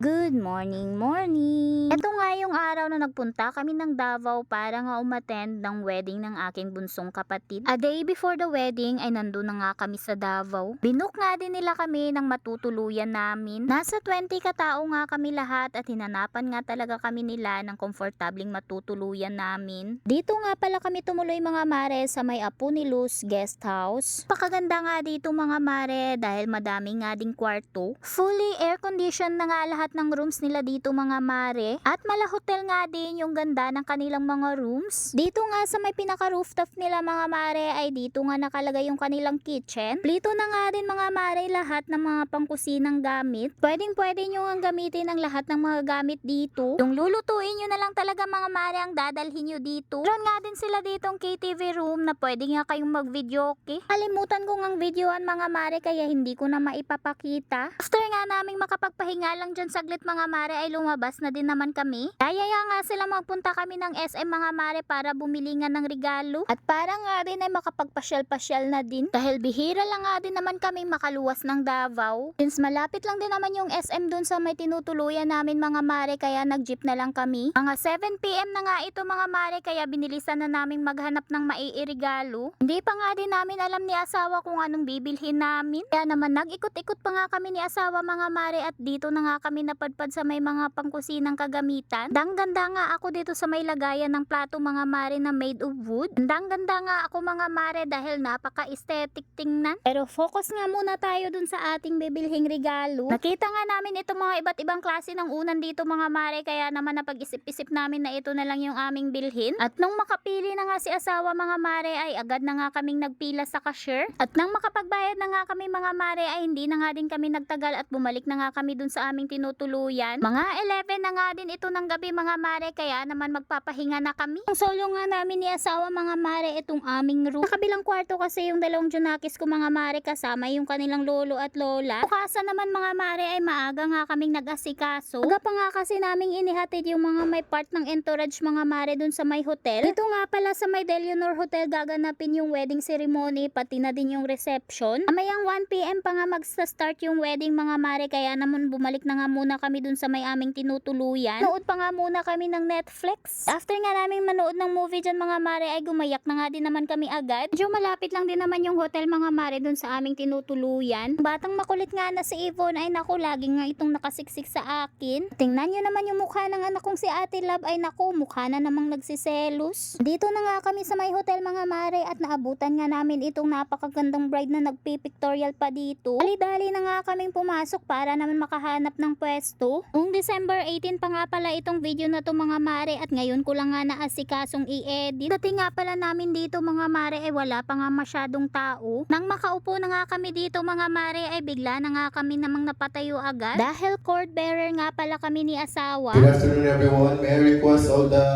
Good morning, morning! Ito nga yung araw na nagpunta kami ng Davao para nga umattend ng wedding ng aking bunsong kapatid. A day before the wedding ay nandun na nga kami sa Davao. Binook nga din nila kami ng matutuluyan namin. Nasa 20 katao nga kami lahat at hinanapan nga talaga kami nila ng komportabling matutuluyan namin. Dito nga pala kami tumuloy mga mare sa may Apo ni Luz guest house. Pakaganda nga dito mga mare dahil madami nga ding kwarto. Fully air conditioned na nga lahat ng rooms nila dito mga mare. At mala hotel nga din yung ganda ng kanilang mga rooms. Dito nga sa may pinaka rooftop nila mga mare ay dito nga nakalagay yung kanilang kitchen. Plito na nga din mga mare lahat ng mga pangkusinang gamit. Pwedeng pwede nyo nga gamitin ang lahat ng mga gamit dito. Yung lulutuin nyo na lang talaga mga mare ang dadalhin nyo dito. Meron nga din sila ditong KTV room na pwede nga kayong mag-video okay. Kalimutan ko ngang videoan mga mare kaya hindi ko na maipapakita. After nga naming makapagpahinga lang dyan saglit mga mare ay lumabas na din naman kami. Kaya nga sila magpunta kami ng SM mga mare para bumili nga ng regalo. At para nga rin ay makapagpasyal-pasyal na din. Dahil bihira lang nga din naman kami makaluwas ng Davao. Since malapit lang din naman yung SM dun sa may tinutuluyan namin mga mare kaya nag-jeep na lang kami. Mga 7pm na nga ito mga mare kaya binilisan na namin maghanap ng maiirigalo. Hindi pa nga din namin alam ni asawa kung anong bibilhin namin. Kaya naman nag-ikot-ikot pa nga kami ni asawa mga mare at dito na nga kami napadpad sa may mga pangkusinang kagamitan. Dang-ganda nga ako dito sa may lagayan ng plato mga mare na made of wood. Dang-ganda nga ako mga mare dahil napaka-aesthetic tingnan. Pero focus nga muna tayo dun sa ating bibilhing regalo. Nakita nga namin itong mga iba't ibang klase ng unan dito mga mare kaya naman napag-isip-isip namin na ito na lang yung aming bilhin. At nung makapili na nga si asawa mga mare ay agad na nga kaming nagpila sa cashier. At nang makapagbayad na nga kami mga mare ay hindi na nga din kami nagtagal at bumalik na nga kami dun sa aming tinutuluyan. Mga 11 na nga din ito ng gabi mga mare kaya naman magpapahinga na kami. Ang solo nga namin ni asawa mga mare itong aming room. Sa kabilang kwarto kasi yung dalawang junakis ko mga mare kasama yung kanilang lolo at lola. Bukasan naman mga mare ay maaga nga kaming nag-asikaso. Aga pa nga kasi naming inihatid yung mga may part ng entourage mga mare dun sa may hotel. Dito nga pala sa may Delionor Hotel gaganapin yung wedding ceremony pati na din yung reception. Amayang 1pm pa nga magsa-start yung wedding mga mare kaya naman bumalik na nga muna kami dun sa may aming tinutuluyan. Nood pa nga muna kami ng Netflix. After nga namin manood ng movie dyan mga mare ay gumayak na nga din naman kami agad. Medyo malapit lang din naman yung hotel mga mare dun sa aming tinutuluyan. Batang makulit nga na si Yvonne ay naku lagi nga itong nakasiksik sa akin. Tingnan nyo naman yung mukha ng anak kong si Ate Love ay naku mukha na namang nagsiselos. Dito na nga kami sa may hotel mga mare at naabutan nga namin itong napakagandang bride na nagpipictorial pa dito. Dali-dali na nga kaming pumasok para naman makahanap ng pwesto. Noong December 18 pa nga pala itong video na to mga mare at ngayon ko lang nga naasikasong i-edit. Dati nga pala namin dito mga mare ay wala pa nga masyadong tao. Nang makaupo na nga kami dito mga mare ay bigla na nga kami namang napatayo agad. Dahil cord bearer nga pala kami ni asawa. Good afternoon, everyone. May I request all the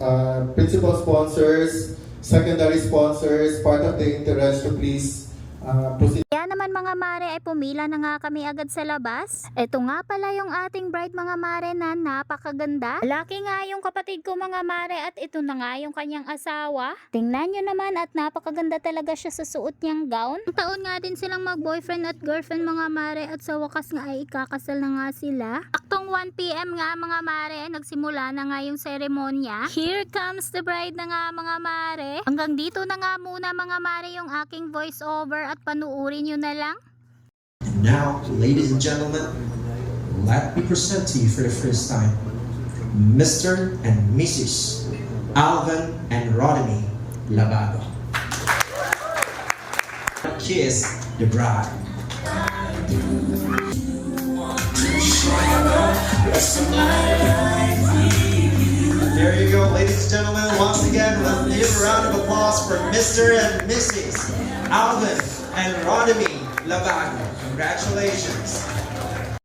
uh, principal sponsors, secondary sponsors, part of the interest to please uh, proceed. Kaya naman mga mare ay pumila na nga kami agad sa labas. Ito nga pala yung ating bride mga mare na napakaganda. Laki nga yung kapatid ko mga mare at ito na nga yung kanyang asawa. Tingnan nyo naman at napakaganda talaga siya sa suot niyang gown. Ang taon nga din silang mag-boyfriend at girlfriend mga mare at sa wakas nga ay ikakasal na nga sila. Aktong 1pm nga mga mare nagsimula na nga yung seremonya. Here comes the bride na nga mga mare. Hanggang dito na nga muna mga mare yung aking voice over at panuuri nyo na lang. And now, ladies and gentlemen, let me present to you for the first time Mr. and Mrs. Alvin and Rodney Labago. Kiss the bride. There you go, ladies and gentlemen. Once again, let's a round of applause for Mr. and Mrs. Alvin and Ronnie Lavan. Congratulations.